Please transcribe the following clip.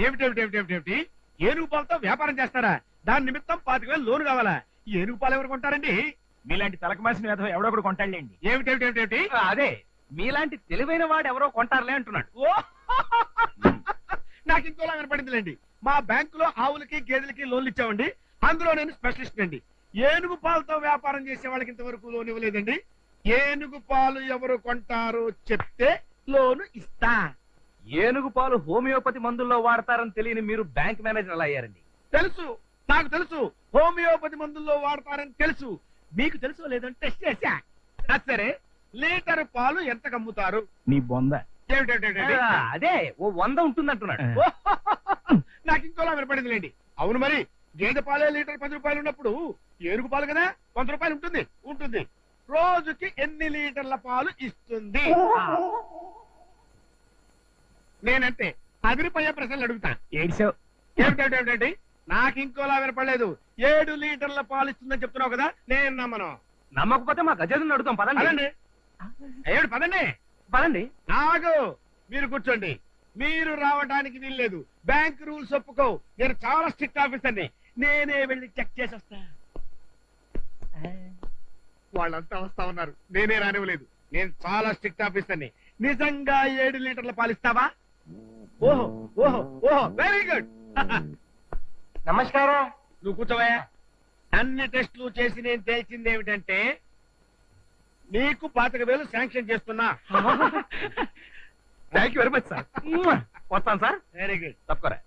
ఏమిటి ఏమిటి ఏమిటి ఏమిటి ఏమిటి ఏనుగు పాలతో వ్యాపారం చేస్తారా? దాని నిమిత్తం పాతిక వేలు లోను కావాలా? ఈ ఏనుగు పాలు ఎవరు కొంటారండి? మీలాంటి తలకమాసిన వేధం ఎవడో ఒకడు కొంటాడులేండి. ఏమిటి ఏమిటి ఏమిటి ఏమిటి అదే మీలాంటి తెలివైన వాడు ఎవరో కొంటారులే అంటున్నాడు. ఓ! నాకు ఇంకోలా కనపడిందిలేండి. మా బ్యాంకులో ఆవులకి గేదెలకి లోన్లు ఇచ్చామండి. అందులో నేను స్పెషలిస్ట్ అండి. ఏనుగు పాలతో వ్యాపారం చేసే వాళ్ళకి ఇంతవరకు లోన్ ఇవ్వలేదండి. ఏనుగు పాలు ఎవరు కొంటారో చెప్తే లోను ఇస్తా. ఏనుగు పాలు హోమియోపతి మందుల్లో వాడతారని తెలియని మీరు బ్యాంక్ మేనేజర్ అలా అయ్యారండి. తెలుసు నాకు తెలుసు హోమియోపతి మందుల్లో వాడతారని తెలుసు. మీకు తెలుసో లేదని టెస్ట్ చేశా. సరే లీటర్ పాలు ఎంత కమ్ముతారు? నీ బొంద? అదే ఓ వంద ఉంటుంది అంటున్నాడు నాకు ఇంకోలా వినపడిందిలేండి. అవును మరి గేదె పాలే లీటర్ పది రూపాయలు ఉన్నప్పుడు ఏనుగు పాలు కదా వంద రూపాయలు ఉంటుంది ఉంటుంది. రోజుకి ఎన్ని లీటర్ల పాలు ఇస్తుంది? నేనంతే అదిరిపోయే ప్రశ్నలు అడుగుతా. ఏడిసావు నాకు ఇంకోలా వినపడలేదు. ఏడు లీటర్ల పాలు ఇస్తుందని చెప్తున్నావు కదా నేను నమ్మను. నమ్మకపోతే మా గజేంద్రుని అడుగుతాం పదండి. పదండి. ఏడు పదండి. పదండి. ఆగు మీరు కూర్చోండి. మీరు రావడానికి వీల్లేదు. బ్యాంక్ రూల్స్ ఒప్పుకో నేను చాలా స్ట్రిక్ట్ ఆఫీసర్ని నేనే వెళ్ళి చెక్ చేసి వస్తా వాళ్ళంతా వస్తా ఉన్నారు. నేనే రానివ్వలేదు. నేను చాలా స్ట్రిక్ట్ ఆఫీసర్ని నిజంగా ఏడు లీటర్ల పాలిస్తావా ఓహో ఓహో ఓహో వెరీ గుడ్ నమస్కారం. నువ్వు కూర్చోవా అన్ని టెస్టులు చేసి నేను తేల్చింది ఏమిటంటే నీకు పాతిక వేలు శాంక్షన్ చేస్తున్నా. Thank you very much sir వస్తాను సార్ వెరీ గుడ్ తప్పకరా